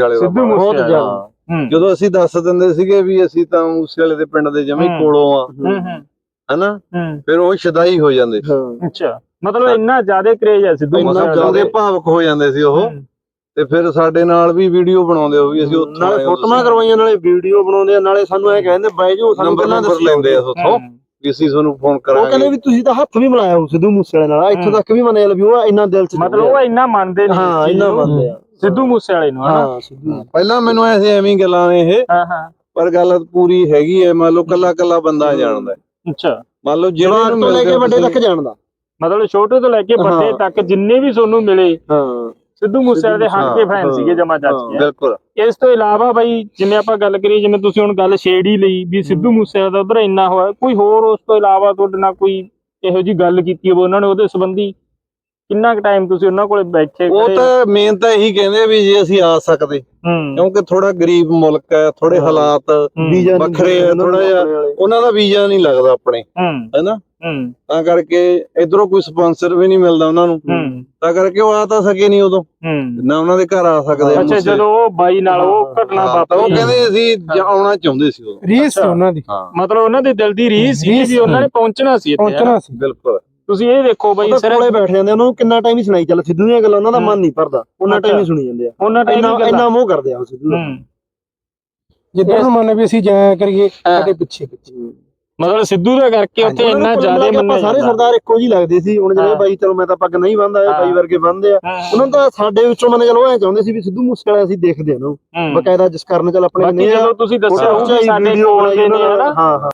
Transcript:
ਵਾਲੇ ਦਾ ਸਿੱਧੂ ਬਹੁਤ ਵਾਲਾ। ਜ਼ਿਆਦਾ। ਹੂੰ। ਜਦੋਂ ਅਸੀਂ ਦੱਸ ਦਿੰਦੇ ਸੀਗੇ ਵੀ ਅਸੀਂ ਤਾਂ ਮੂਸੇ ਵਾਲੇ ਦੇ ਪਿੰਡ ਦੇ ਜਮੇ ਹੂੰ। ਕੋਲੋਂ ਆ। ਹੂੰ ਹੂੰ। ਹਨਾ? ਹੂੰ। ਫਿਰ ਉਹ ਸ਼ਦਾਈ ਹੋ ਜਾਂਦੇ ਸੀ। ਹਾਂ। ਅੱਛਾ। ਮਤਲਬ ਇੰਨਾ ਜ਼ਿਆਦਾ ਕਰੇਜ ਹੈ ਸਿੱਧੂ ਇੰਨਾ ਮੂਸੇ ਵਾਲੇ ਜ਼ਿਆਦਾ। ਭਾਵਕ ਹੋ ਜਾਂਦੇ ਸੀ ਉਹ। ਹੂੰ। ਤੇ ਫਿਰ ਸਾਡੇ ਨਾਲ ਵੀ ਵੀਡੀਓ ਬਣਾਉਂਦੇ ਹੋ ਵੀ ਅਸੀਂ ਉੱਥੋਂ ਨਾਲੇ ਆਏ ਹਾਂ, ਫੋਟੋਆਂ ਕਰਵਾਈਆਂ ਨਾਲੇ ਵੀਡੀਓ ਬਣਾਉਂਦੇ ਆ ਨਾਲੇ ਸਾਨੂੰ ਐ ਕਹਿੰਦੇ ਬਾਈ ਜੀ ਸਾਨੂੰ ਨੰਬਰ ਦੱਸੋ ਲੈਂਦੇ ਆ ਉੱਥੋਂ। ਹੂੰ। ਵੀ ਅਸੀਂ ਤੁਹਾਨੂੰ ਫੋਨ ਉਹ ਕਹਿੰਦੇ ਕਰਾਂਗੇ। ਵੀ ਤੁਸੀਂ ਤਾਂ ਹੱਥ ਵੀ ਮਿਲਾਇਆ ਹੋ ਸਿੱਧੂ ਮੂਸੇ ਵਾਲੇ ਨਾਲ ਇੱਥੋਂ ਹੂੰ। ਤੱਕ ਵੀ ਮੰਨਿਆ ਵੀ ਉਹ ਇੰਨਾ ਦਿਲ ਚ ਮਤਲਬ ਉਹ ਇੰਨਾ ਮੰਨਦੇ ਨੇ ਹਾਂ ਇੰਨਾ। ਮੰਨਦੇ ਆ। ਸਿੱਧੂ ਮੂਸੇ ਵਾਲੇ ਨੂੰ? ਹਨਾ ਹਾਂ ਸਿੱਧੂ ਪਹਿਲਾਂ ਮੈਨੂੰ ਐਸੇ ਐਵੇਂ ਗੱਲਾਂ ਨੇ ਇਹ ਹਾਂ ਹਾਂ। ਪਰ ਗੱਲ ਪੂਰੀ ਹੈਗੀ ਹੈ ਮੰਨ ਲਓ ਕੱਲਾ ਕੱਲਾ ਬੰਦਾ ਜਾਣਦਾ ਹੈ। ਅੱਛਾ। ਮੰਨ ਲਓ ਜਿਹੜੇ ਤੋਂ ਲੈ ਕੇ ਵੱਡੇ ਤੱਕ ਜਾਣਦਾ। ਮਤਲਬ ਛੋਟੇ ਤੋਂ ਲੈ ਕੇ ਵੱਡੇ। ਤੱਕ ਜਿੰਨੇ ਵੀ ਤੁਹਾਨੂੰ ਮਿਲੇ ਹਾਂ। ਸਿੱਧੂ ਮੂਸੇ ਵਾਲੇ ਦੇ ਹੱਕ ਕੇ ਫੈਨ ਸੀਗੇ ਜਮਾ ਚੱਜ ਕੇ ਬਿਲਕੁਲ। ਇਸ ਤੋਂ ਇਲਾਵਾ ਬਾਈ ਜਿਵੇਂ ਆਪਾਂ ਗੱਲ ਕਰੀਏ ਜਿਵੇਂ ਤੁਸੀਂ ਹੁਣ ਗੱਲ ਛੇੜ ਹੀ ਲਈ ਵੀ ਸਿੱਧੂ ਮੂਸੇ ਦਾ ਉਧਰ ਇੰਨਾ ਹੋਇਆ ਕੋਈ ਹੋਰ ਉਸ ਤੋਂ ਇਲਾਵਾ ਤੁਹਾਡੇ ਨਾਲ ਕੋਈ ਇਹੋ ਜੀ ਗੱਲ ਕੀਤੀ ਹੋਵੇ ਉਹਨਾਂ ਨੇ ਉਹਦੇ ਸੰਬੰਧੀ ਕਿੰਨਾ ਕੁ ਟਾਈਮ ਤੁਸੀਂ ਉਹਨਾਂ ਕੋਲੇ ਬੈਠੇ ਉਹ ਖੜੇ? ਤਾਂ ਮੇਨ ਤਾਂ ਇਹੀ ਕਹਿੰਦੇ ਆ ਵੀ ਜੇ ਅਸੀਂ ਆ ਸਕਦੇ। ਹੂੰ। ਕਿਉਂਕਿ ਥੋੜਾ ਗਰੀਬ ਮੁਲਕ ਹੈ ਥੋੜੇ। ਹਾਲਾਤ ਹੂੰ, ਵੀਜ਼ਾ ਨਹੀਂ ਵੱਖਰੇ ਆ, ਉਹਨਾਂ ਥੋੜ੍ਹਾ ਜਿਹਾ। ਵਾਲੇ। ਉਹਨਾਂ ਦਾ ਵੀਜ਼ਾ ਨਹੀਂ ਲੱਗਦਾ ਆਪਣੇ ਹੂੰ। ਹੈਨਾ ਹੂੰ। ਤਾਂ ਕਰਕੇ ਇਧਰੋਂ ਕੋਈ ਸਪਾਂਸਰ ਵੀ ਨਹੀਂ ਮਿਲਦਾ ਉਹਨਾਂ ਨੂੰ। ਹੂੰ। ਤਾਂ ਕਰਕੇ ਉਹ ਆ ਤਾਂ ਸਕੇ ਨਹੀਂ ਉਦੋਂ। ਹੂੰ। ਨਾ ਉਹਨਾਂ ਦੇ ਘਰ ਆ ਸਕਦੇ ਆ ਅੱਛਾ। ਜਦੋਂ ਉਹ ਬਾਈ ਨਾਲ ਉਹ ਘਟਨਾ ਹਾਂ, ਤਾਂ ਉਹ ਵਾਪਰੀ ਕਹਿੰਦੇ ਅਸੀਂ ਜ- ਆਉਣਾ ਚਾਹੁੰਦੇ ਸੀ ਉਹ। ਰੀਸ ਅੱਛਾ। ਉਹਨਾਂ ਦੀ। ਹਾਂ। ਮਤਲਬ ਉਹਨਾਂ ਦੇ ਦਿਲ ਦੀ ਰੀਸ ਸੀ ਰੀਸ ਵੀ ਉਹਨਾਂ ਨੇ ਪਹੁੰਚਣਾ ਸੀ ਇੱਥੇ ਪਹੁੰਚਣਾ ਸੀ। ਬਿਲਕੁਲ। ਤੁਸੀਂ ਇਹ ਦੇਖੋ ਬਾਈ ਸਰ ਕੋਲੇ ਬੈਠ ਜਾਂਦੇ ਉਹਨਾਂ ਨੂੰ ਕਿੰਨਾ ਟਾਈਮ ਹੀ ਸੁਣਾਈ ਚੱਲ ਸਿੱਧੂ ਦੀਆਂ ਗੱਲਾਂ ਉਹਨਾਂ ਦਾ ਮਨ ਨਹੀਂ ਭਰਦਾ ਉਹਨਾਂ ਟਾਈਮ ਹੀ ਸੁਣੀ ਜਾਂਦੇ ਆ। ਉਹਨਾਂ ਟਾਈਮ ਇੰਨਾ ਹੀ ਗੱਲਾਂ। ਇੰਨਾ ਮੋਹ ਕਰਦੇ ਆ ਉਹ ਸਿੱਧੂ। ਦਾ। ਜਿੱਦਾਂ ਨੂੰ ਮੰਨ ਵੀ ਅਸੀਂ ਜਾਇਆ ਕਰੀਏ। ਕਦੇ ਪਿੱਛੇ ਪਿੱਛੇ। ਮਤਲਬ ਸਿੱਧੂ ਦਾ ਕਰਕੇ ਉੱਥੇ ਇੰਨਾ ਜ਼ਿਆਦਾ ਮੰਨਿਆ ਸਾਰੇ ਸਰਦਾਰ ਇੱਕੋ ਜੀ ਲੱਗਦੇ ਸੀ। ਹੁਣ। ਜਿਹੜੇ ਬਾਈ ਚਲੋ ਮੈਂ ਤਾਂ ਪੱਗ ਨਹੀਂ ਬੰਨਦਾ ਇਹ। ਬਾਈ ਵਰਗੇ ਬੰਨਦੇ ਆ। ਉਹਨਾਂ ਤਾਂ ਸਾਡੇ ਵਿੱਚੋਂ ਮੰਨ ਚਲੋ ਐ ਚਾਹੁੰਦੇ ਸੀ ਵੀ ਸਿੱਧੂ ਮੂਸੇ ਵਾਲਾ ਅਸੀਂ ਦੇਖਦੇ ਆ ਨਾ। ਬਕਾਇਦਾ ਜਿਸ ਕਾਰਨ ਚੱਲ ਆਪਣੇ ਬਾਕੀ ਨੇ ਜਦੋਂ ਤੁਸੀਂ ਦੱਸਿਆ ਸਾਡੇ ਕੋਲ ਦੇ ਨੇ ਹਨਾ। ਹਾਂ ਹਾਂ।